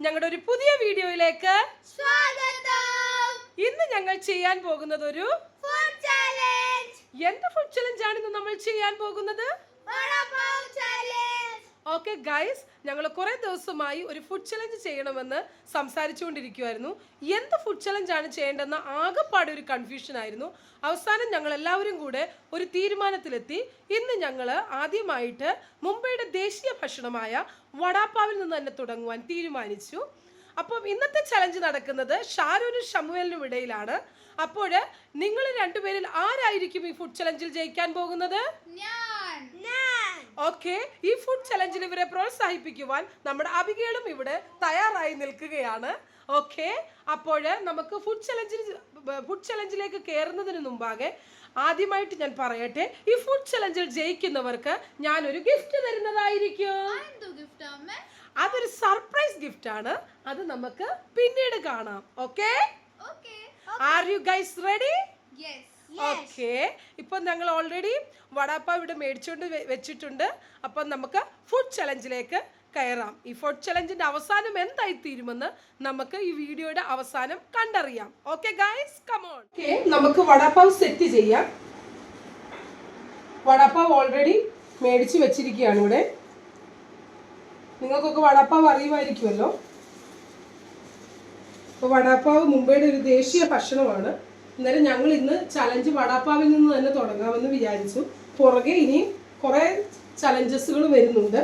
ഞങ്ങളുടെ ഒരു പുതിയ വീഡിയോയിലേക്ക് സ്വാഗതം. ഇന്ന് ഞങ്ങൾ ചെയ്യാൻ പോകുന്നത് ഒരു ഫുഡ് ചാലഞ്ച് എന്ത് ഫുഡ് ചലഞ്ച് ആണ് ഇന്ന് നമ്മൾ ചെയ്യാൻ പോകുന്നത്? വടപാവ് ചാലഞ്ച് ഓക്കെ ഗൈസ് ഞങ്ങൾ കുറെ ദിവസമായി ഒരു ഫുഡ് ചലഞ്ച് ചെയ്യണമെന്ന് സംസാരിച്ചുകൊണ്ടിരിക്കുമായിരുന്നു എന്ത് ഫുഡ് ചലഞ്ച് ആണ് ചെയ്യേണ്ടതെന്ന് ആകെപ്പാടെ ഒരു കൺഫ്യൂഷൻ ആയിരുന്നു. അവസാനം ഞങ്ങൾ എല്ലാവരും കൂടെ ഒരു തീരുമാനത്തിലെത്തി. ഇന്ന് ഞങ്ങൾ ആദ്യമായിട്ട് മുംബൈയുടെ ദേശീയ ഭക്ഷണമായ വടാപ്പാവിൽ നിന്ന് തന്നെ തുടങ്ങുവാൻ തീരുമാനിച്ചു. അപ്പം ഇന്നത്തെ ചലഞ്ച് നടക്കുന്നത് ഷാരൂനും ഷമുവേലിനും ഇടയിലാണ്. അപ്പോൾ നിങ്ങൾ രണ്ടുപേരിൽ ആരായിരിക്കും ഈ ഫുഡ് ചലഞ്ചിൽ ജയിക്കാൻ പോകുന്നത്? ഞാൻ. ഓക്കെ ഈ ഫുഡ് ചലഞ്ചിൽ ഇവരെ പ്രോത്സാഹിപ്പിക്കുവാൻ നമ്മുടെ അബികേളും ഇവിടെ തയ്യാറായി നിൽക്കുകയാണ്. ഓക്കെ അപ്പോൾ നമുക്ക് ഫുഡ് ചലഞ്ചിൽ ഫുഡ് ചലഞ്ചിലേക്ക് കയറുന്നതിന് മുമ്പാകെ ആദ്യമായിട്ട് ഞാൻ പറയട്ടെ ഈ ഫുഡ് ചലഞ്ചിൽ ജയിക്കുന്നവർക്ക് ഞാനൊരു ഗിഫ്റ്റ് തരുന്നതായിരിക്കും. അതൊരു സർപ്രൈസ് ഗിഫ്റ്റ് ആണ്. അത് നമുക്ക് പിന്നീട് കാണാം. Okay okay are you guys ready yes okay ഇപ്പം ഞങ്ങൾ ഓൾറെഡി വടാപ്പ ഇവിടെ മേടിച്ചുകൊണ്ട് വെച്ചിട്ടുണ്ട്. അപ്പം നമുക്ക് ഫുഡ് ചലഞ്ചിലേക്ക് കയറാം. ഈ ഫുഡ് ചലഞ്ചിന്റെ അവസാനം എന്തായി തീരുമെന്ന് നമുക്ക് ഈ വീഡിയോയുടെ അവസാനം കണ്ടറിയാം. ഓക്കെ ഗൈസ് കമോൺ നമുക്ക് വടാപ്പാവ് സെറ്റ് ചെയ്യാം. വടാപ്പാവ് ഓൾറെഡി മേടിച്ച് വെച്ചിരിക്കുകയാണ് ഇവിടെ. നിങ്ങൾക്കൊക്കെ വടാപ്പാവ് അറിയുമായിരിക്കുമല്ലോ. അപ്പോൾ വടാപ്പാവ് മുംബൈയുടെ ഒരു ദേശീയ ഭക്ഷണമാണ്. അന്നേരം ഞങ്ങൾ ഇന്ന് ചലഞ്ച് വടാപ്പാവിൽ നിന്ന് തന്നെ തുടങ്ങാമെന്ന് വിചാരിച്ചു. പുറകെ ഇനി കുറേ ചലഞ്ചസുകൾ വരുന്നുണ്ട്.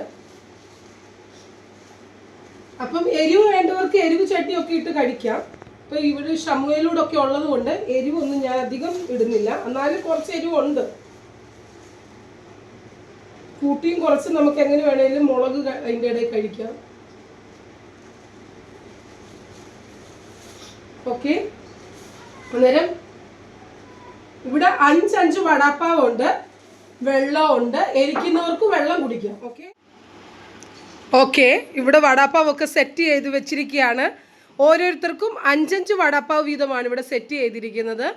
അപ്പം എരിവ് വേണ്ടവർക്ക് എരിവ് ചട്ടിയൊക്കെ ഇട്ട് കഴിക്കാം. ഇപ്പൊ ഇവിടെ ഷമുവേലൂടൊക്കെ ഉള്ളത് കൊണ്ട് എരിവൊന്നും ഞാൻ അധികം ഇടുന്നില്ല. എന്നാലും കുറച്ച് എരിവുണ്ട്. കൂട്ടിയും കുറച്ച് നമുക്ക് എങ്ങനെ വേണേലും മുളക് അതിന്റെ ഇടയിൽ കഴിക്കാം. ഓക്കെ അന്നേരം ഇവിടെ അഞ്ചഞ്ച് വടാപ്പാവുണ്ട് വെള്ളമുണ്ട് എരിക്കുന്നവർക്ക് വെള്ളം കുടിക്കാം ഓക്കെ ഓക്കെ ഇവിടെ വടാപ്പാവൊക്കെ സെറ്റ് ചെയ്ത് വെച്ചിരിക്കുകയാണ്. ഓരോരുത്തർക്കും അഞ്ചഞ്ച് വടാപ്പാവ് വീതമാണ് ഇവിടെ സെറ്റ് ചെയ്തിരിക്കുന്നത്.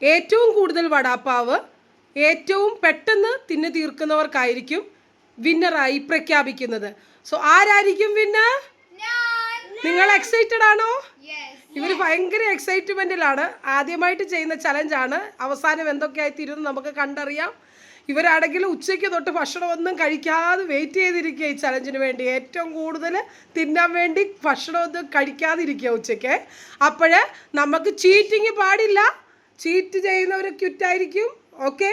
ഏറ്റവും കൂടുതൽ വടാപ്പാവ് ഏറ്റവും പെട്ടെന്ന് തിന്നു തീർക്കുന്നവർക്കായിരിക്കും വിന്നറായി പ്രഖ്യാപിക്കുന്നത്. സോ ആരായിരിക്കും വിന്നർ നിങ്ങൾ എക്സൈറ്റഡ് ആണോ? ഇവർ ഭയങ്കര എക്സൈറ്റ്മെന്റിലാണ് ആദ്യമായിട്ട് ചെയ്യുന്ന ചലഞ്ചാണ് അവസാനം എന്തൊക്കെയായി തീരുമെന്ന് നമുക്ക് കണ്ടറിയാം. ഇവരാണെങ്കിൽ ഉച്ചയ്ക്ക് തൊട്ട് ഭക്ഷണമൊന്നും കഴിക്കാതെ വെയിറ്റ് ചെയ്തിരിക്കുക ഈ ചലഞ്ചിന് വേണ്ടി. ഏറ്റവും കൂടുതൽ തിന്നാൻ വേണ്ടി ഭക്ഷണമൊന്നും കഴിക്കാതിരിക്കുക ഉച്ചയ്ക്ക്. അപ്പോൾ നമുക്ക് ചീറ്റിങ് പാടില്ല. ചീറ്റ് ചെയ്യുന്നവർ ക്യുറ്റായിരിക്കും ഓക്കെ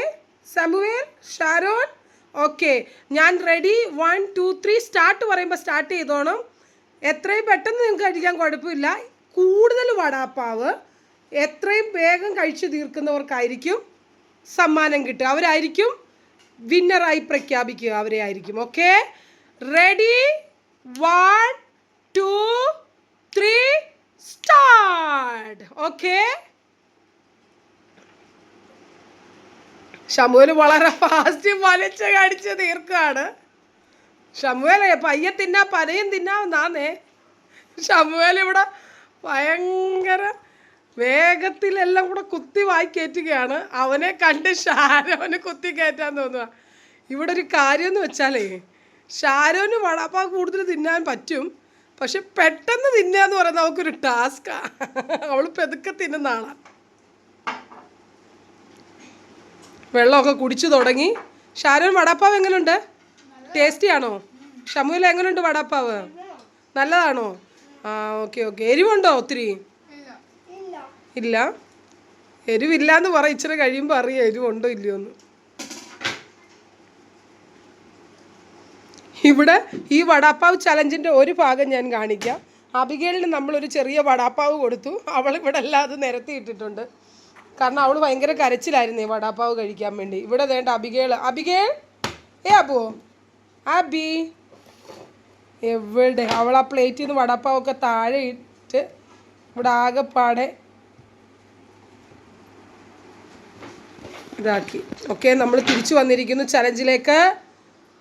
സമുവേൽ ഷാരോൺ ഓക്കെ ഞാൻ ready one two three start പറയുമ്പോൾ സ്റ്റാർട്ട് ചെയ്തോണം. എത്രയും പെട്ടെന്ന് നിങ്ങൾക്ക് കഴിക്കാൻ കുഴപ്പമില്ല. കൂടുതൽ വടാപ്പാവ് എത്രയും വേഗം കഴിച്ചു തീർക്കുന്നവർക്കായിരിക്കും സമ്മാനം കിട്ടുക. അവരായിരിക്കും വിന്നറായി പ്രഖ്യാപിക്കുക. അവരെ ആയിരിക്കും. Okay ready one two three start okay Samuel വളരെ ഫാസ്റ്റ് വലിച്ച് കടിച്ച് തീർക്കുകയാണ്. ഷമുവേലെ പയ്യെ തിന്നാ പനയും തിന്നാവുന്നാന്നേ ഷമുവേൽ ഇവിടെ ഭയങ്കര വേഗത്തിലെല്ലാം കൂടെ കുത്തി വായി കയറ്റുകയാണ് അവനെ കണ്ട് ഷാരോന് കുത്തി കയറ്റാൻ തോന്നുക ഇവിടെ ഒരു കാര്യം എന്ന് വെച്ചാലേ ഷാരോന് വടാപ്പാ കൂടുതൽ തിന്നാൻ പറ്റും. പക്ഷെ പെട്ടെന്ന് തിന്നുക എന്ന് പറയുന്നത് അവൾക്കൊരു ടാസ്ക്കാണ് അവൾ പെതുക്കെ തിന്നുന്ന ആളാണ് വെള്ളമൊക്കെ കുടിച്ചു തുടങ്ങി. ഷാരോൻ വടാപ്പാവ് എങ്ങനെയുണ്ട് ടേസ്റ്റി ആണോ ഷമുല എങ്ങനെയുണ്ട് വടാപ്പാവ്? നല്ലതാണോ? ആ ഓക്കെ ഓക്കെ. എരിവുണ്ടോ ഒത്തിരി? ഇല്ല. എരിവില്ല എന്ന് പറ ഇച്ചിരി കഴിയുമ്പോൾ അറിയാം എരിവുണ്ടോ ഇല്ലയോ എന്ന് ഇവിടെ ഈ വടാപ്പാവ് ചലഞ്ചിന്റെ ഒരു ഭാഗം ഞാൻ കാണിക്കാം. അബികേലിന് നമ്മളൊരു ചെറിയ വടാപ്പാവ് കൊടുത്തു. അവൾ ഇവിടെ എല്ലാം അത് നിരത്തി ഇട്ടിട്ടുണ്ട്. കാരണം അവൾ ഭയങ്കര കരച്ചിലായിരുന്നു ഈ വടാപ്പാവ് കഴിക്കാൻ വേണ്ടി. ഇവിടെ വേണ്ട അബികേൾ അബികേൾ ഏ അബുവോ? അബി? എവിടെ? അവൾ ആ പ്ലേറ്റിൽ നിന്ന് വടപ്പാവൊക്കെ താഴെ ഇട്ട് ഇവിടെ ആകെപ്പാടെ ഇതാക്കി. ഓക്കെ നമ്മൾ തിരിച്ചു വന്നിരിക്കുന്നു ചലഞ്ചിലേക്ക്.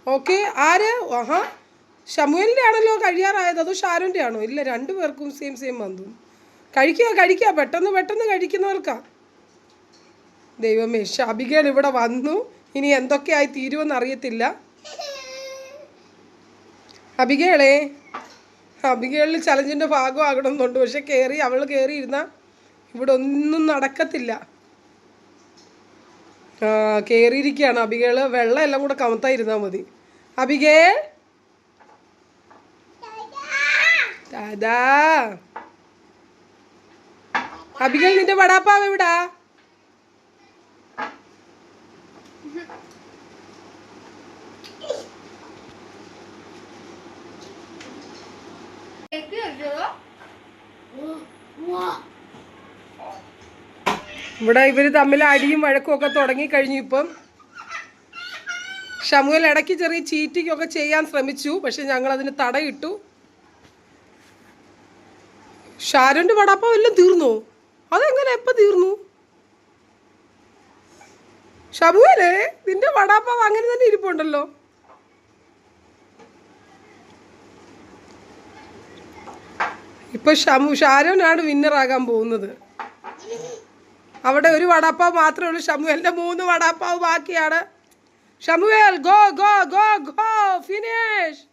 ഓക്കെ ആര്? ആഹാ. ഷമുവിന്റെ ആണല്ലോ കഴിയാറായത്? അതോ ഷാരുന്റെ ആണോ ഇല്ല രണ്ടു പേർക്കും സെയിം സെയിം വന്നു കഴിക്കുക കഴിക്കുക. പെട്ടെന്ന് പെട്ടെന്ന് കഴിക്കുന്നവർക്കാ. ദൈവമേ ഷബികൾ ഇവിടെ വന്നു. ഇനി എന്തൊക്കെയായി തീരുമെന്ന് അറിയത്തില്ല. അബികേളെ അബികേളിൽ ചലഞ്ചിന്റെ ഭാഗമാകണമെന്നുണ്ട്. പക്ഷെ കയറി അവൾ കയറി ഇരുന്ന ഇവിടെ ഒന്നും നടക്കത്തില്ല. കയറിയിരിക്കുകയാണ് അബികേൾ. വെള്ളം എല്ലാം കൂടെ കമത്തായിരുന്നാൽ മതി. അബികേ ദാദാ നിന്റെ വടാപ്പാവ് എവിടാ? ഇവിടെ ഇവർ തമ്മിൽ അടിയും വഴക്കും ഒക്കെ തുടങ്ങി കഴിഞ്ഞു ഇപ്പം. ഷമുവൽ ഇടയ്ക്ക് ചെറിയ ചീറ്റിക്കൊക്കെ ചെയ്യാൻ ശ്രമിച്ചു പക്ഷെ ഞങ്ങൾ അതിന് തടയിട്ടു. ഷാരോന്റെ വടാപ്പം എല്ലാം തീർന്നു? അതെങ്ങനെ എപ്പോൾ തീർന്നു? ഷമുവലേ നിന്റെ വടാപ്പം അങ്ങനെ തന്നെ ഇരിപ്പുണ്ടല്ലോ. ഇപ്പൊ ഷമു ഷാരോനാണ് വിന്നറാകാൻ പോകുന്നത്. അവിടെ ഒരു വടാപ്പാവ് മാത്രമേ ഉള്ളൂ. ഷമുവേലിന്റെ മൂന്ന് വടാപ്പാവ് ബാക്കിയാണ്. Samuel go go go go finish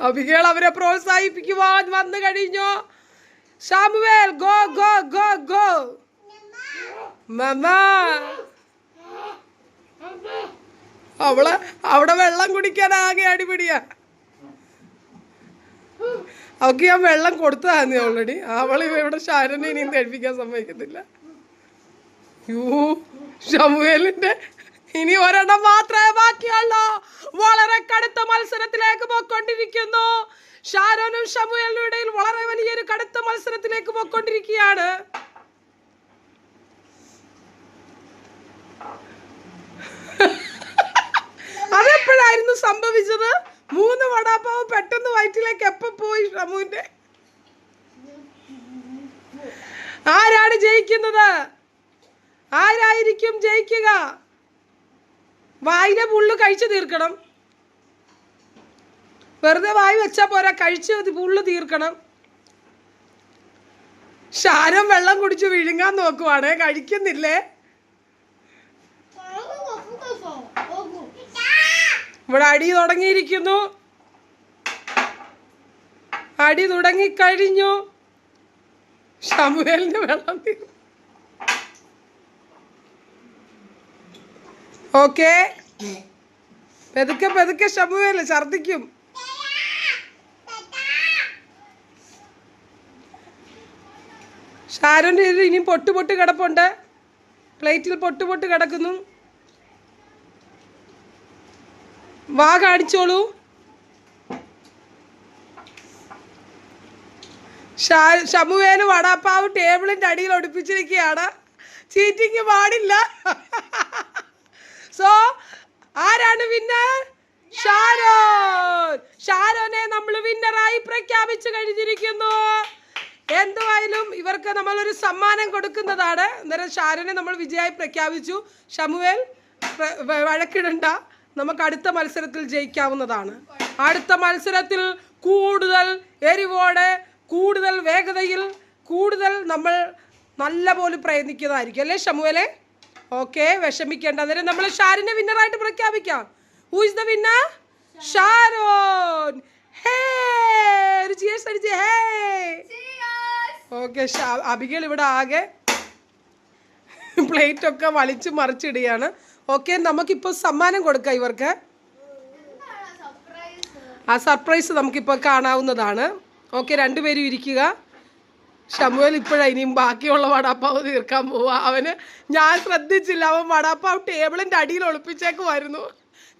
Abigail അവരെ പ്രോത്സാഹിപ്പിക്കുവാൻ വന്നു കഴിഞ്ഞു. Shamuel go go go go. അവളെ അവിടെ വെള്ളം കുടിക്കാൻ ആകെ അടിപിടിയാ. അവൾക്ക് ഞാൻ വെള്ളം കൊടുത്തതാന്ന് ഓൾറെഡി അവൾ ഇവിടെ ഷാരനെ ഇനിയും കഴിപ്പിക്കാൻ സമ്മതിക്കത്തില്ല. യോ ഷമുവേലിന്റെ ഇനി ഒരെണ്ണം മാത്രമേ ബാക്കിയുള്ളൂ വളരെ കടുത്ത മത്സരത്തിലേക്ക് പോയിക്കൊണ്ടിരിക്കുന്നു ഷാരോനും ഷമുവേലിനും ഇടയിൽ വളരെ വലിയൊരു കടുത്ത മത്സരത്തിലേക്ക് പോയിക്കൊണ്ടിരിക്കുകയാണ് അതെപ്പോഴായിരുന്നു സംഭവിച്ചത് മൂന്ന് വടാപ്പാവ് പെട്ടെന്ന് വയറ്റിലേക്ക് എപ്പോ പോയി ഷമുവിന്റെ ആരാണ് ജയിക്കുന്നത്? ആരായിരിക്കും ജയിക്കുക? വായിലെ പുള്ളു കഴിച്ചു തീർക്കണം. വെറുതെ വായി വെച്ചാ പോരാ കഴിച്ച് പുള്ള് പുള്ളു തീർക്കണം. ശാരം വെള്ളം കുടിച്ച് വിഴുങ്ങാൻ നോക്കുവാണ് കഴിക്കുന്നില്ലേ? ഇവിടെ അടി തുടങ്ങിയിരിക്കുന്നു. അടി തുടങ്ങിക്കഴിഞ്ഞു. ഷമുവേലിന്റെ വെള്ളം ഓക്കെ. പെതുക്കെ പെതുക്കെ ഷമുവേൽ ഛർദിക്കും ഷാരോന്റെ ഇതിൽ ഇനിയും പൊട്ട് പൊട്ട് കിടപ്പുണ്ട്. പ്ലേറ്റിൽ പൊട്ട് പൊട്ട് കിടക്കുന്നു. വാ കാണിച്ചോളൂ. ഷാ- ഷമുവേൽ വടാപ്പാവ് ടേബിളിന്റെ അടിയിൽ ഒടിപ്പിച്ചിരിക്കുകയാണ്. ചീറ്റിങ് പാടില്ല. സോ ആരാണ് വിന്നർ ഷാരോൻ ഷാരോനെ നമ്മൾ വിന്നറായി പ്രഖ്യാപിച്ചു കഴിഞ്ഞിരിക്കുന്നു. എന്തുവായാലും ഇവർക്ക് നമ്മളൊരു സമ്മാനം കൊടുക്കുന്നതാണ്. അന്നേരം ഷാരോനെ നമ്മൾ വിജയായി പ്രഖ്യാപിച്ചു. ഷമുവേൽ വഴക്കിടണ്ട. നമുക്ക് അടുത്ത മത്സരത്തിൽ ജയിക്കാവുന്നതാണ്. അടുത്ത മത്സരത്തിൽ കൂടുതൽ എരിവോടെ കൂടുതൽ വേഗതയിൽ കൂടുതൽ നമ്മൾ നല്ല പോലെ പ്രയത്നിക്കുന്നതായിരിക്കും. അല്ലേ ഷമുവലെ? ഓക്കെ വിഷമിക്കേണ്ട. അന്നേരം നമ്മൾ ഷാരിനെ വിന്നറായിട്ട് പ്രഖ്യാപിക്കാം. Who is the winner Sharon hey ഒരു cheers അടിച്ചേ ഹേ ഓക്കെ അബികൾ ഇവിടെ ആകെ പ്ലേറ്റ് ഒക്കെ വലിച്ചു മറിച്ചിടുകയാണ്. ഓക്കെ നമുക്കിപ്പോൾ സമ്മാനം കൊടുക്കാം ഇവർക്ക്. ആ സർപ്രൈസ് നമുക്കിപ്പോൾ കാണാവുന്നതാണ്. ഓക്കെ രണ്ടുപേരും ഇരിക്കുക. ഷമുവേൽ ഇപ്പോഴാണ് ഇനിയും ബാക്കിയുള്ള വടാപ്പാവ് തീർക്കാൻ പോവുക അവന് ഞാൻ ശ്രദ്ധിച്ചില്ല. അവൻ വടാപ്പാവ് ടേബിളിന്റെ അടിയിൽ ഒളിപ്പിച്ചേക്കുമായിരുന്നു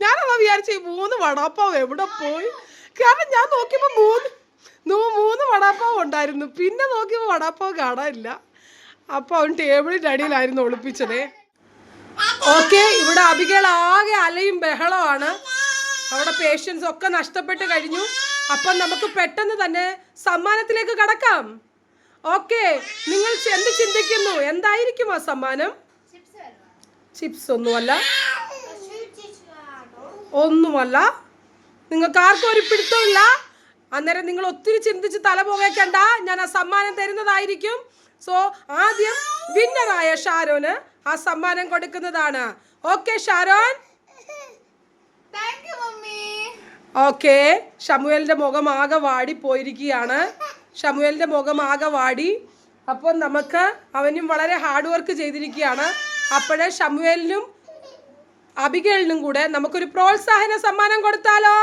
ഞാനതാ വിചാരിച്ച ഈ മൂന്ന് വടാപ്പാവ് എവിടെ പോയി? കാരണം ഞാൻ നോക്കിയപ്പോൾ മൂന്ന് മൂന്ന് വടാപ്പാവ് ഉണ്ടായിരുന്നു. പിന്നെ നോക്കിയപ്പോൾ വടാപ്പാവ് കാണാനില്ല. അപ്പോൾ അവൻ ടേബിളിന്റെ അടിയിലായിരുന്നു ഒളിപ്പിച്ചതേ. ഓക്കെ ഇവിടെ അബികൾ ആകെ അലയും ബഹളമാണ് അവിടെ പേഷ്യൻസ് ഒക്കെ നഷ്ടപ്പെട്ട് കഴിഞ്ഞു. അപ്പം നമുക്ക് പെട്ടെന്ന് തന്നെ സമ്മാനത്തിലേക്ക് കടക്കാം. ഓക്കെ നിങ്ങൾ എന്ത് ചിന്തിക്കുന്നു? എന്തായിരിക്കും ആ സമ്മാനം? ചിപ്സ് ഒന്നുമല്ല. ഒന്നുമല്ല. നിങ്ങൾക്ക് ആർക്കും ഒരു പിടുത്തമില്ല അന്നേരം നിങ്ങൾ ഒത്തിരി ചിന്തിച്ച് തല പുകയ്ക്കണ്ട. ഞാൻ ആ സമ്മാനം തരുന്നതായിരിക്കും. സോ ആദ്യം വിന്നറായ ഷാരോന് ആ സമ്മാനം കൊടുക്കുന്നതാണ്. Okay Sharon. Thank you mummy. Okay. ഷമുവേലിന്റെ മുഖം ആകെ വാടി പോയിരിക്കുകയാണ് ഷമുവേലിന്റെ മുഖം ആകെ വാടി. അപ്പോൾ നമുക്ക് അവനും വളരെ ഹാർഡ് വർക്ക് ചെയ്തിരിക്കുകയാണ്. അപ്പോഴേ ഷമുവേലിനും അബികേലിനും കൂടെ നമുക്കൊരു പ്രോത്സാഹന സമ്മാനം കൊടുത്താലോ?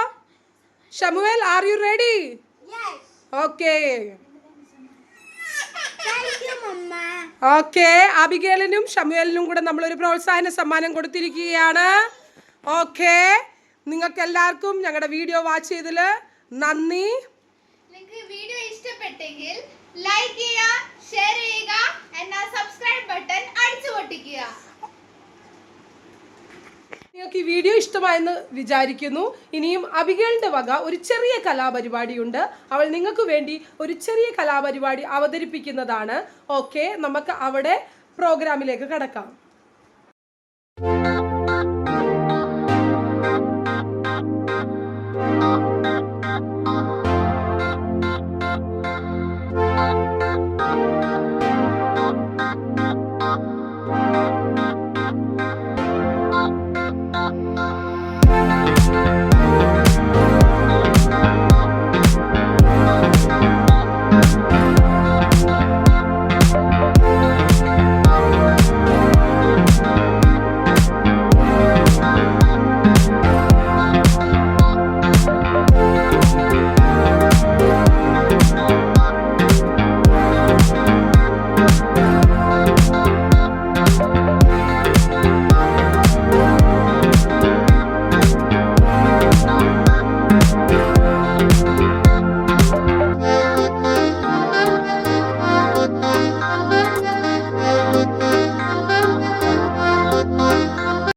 Samuel are you ready okay. Okay. അബിഗേലിനും ഷമുവേലിനും കൂടെ നമ്മളൊരു പ്രോത്സാഹന സമ്മാനം കൊടുത്തിരിക്കുകയാണ്. ഓക്കെ. നിങ്ങൾക്ക് എല്ലാവർക്കും ഞങ്ങളുടെ വീഡിയോ വാച്ച് ചെയ്തതിൽ നന്ദി. നിങ്ങൾക്ക് വീഡിയോ ഇഷ്ടപ്പെട്ടെങ്കിൽ ലൈക്ക് ചെയ്യുക ഷെയർ ചെയ്യുക എന്നാ സബ്സ്ക്രൈബ് ബട്ടൺ അടിച്ചു പൊട്ടിക്കുക. നിങ്ങൾക്ക് ഈ വീഡിയോ ഇഷ്ടമായെന്ന് വിചാരിക്കുന്നു. ഇനിയും അബിഗേളിന്റെ വക ഒരു ചെറിയ കലാപരിപാടിയുണ്ട്. അവൾ നിങ്ങൾക്ക് വേണ്ടി ഒരു ചെറിയ കലാപരിപാടി അവതരിപ്പിക്കുന്നതാണ്. ഓക്കെ നമുക്ക് അവിടെ പ്രോഗ്രാമിലേക്ക് കടക്കാം.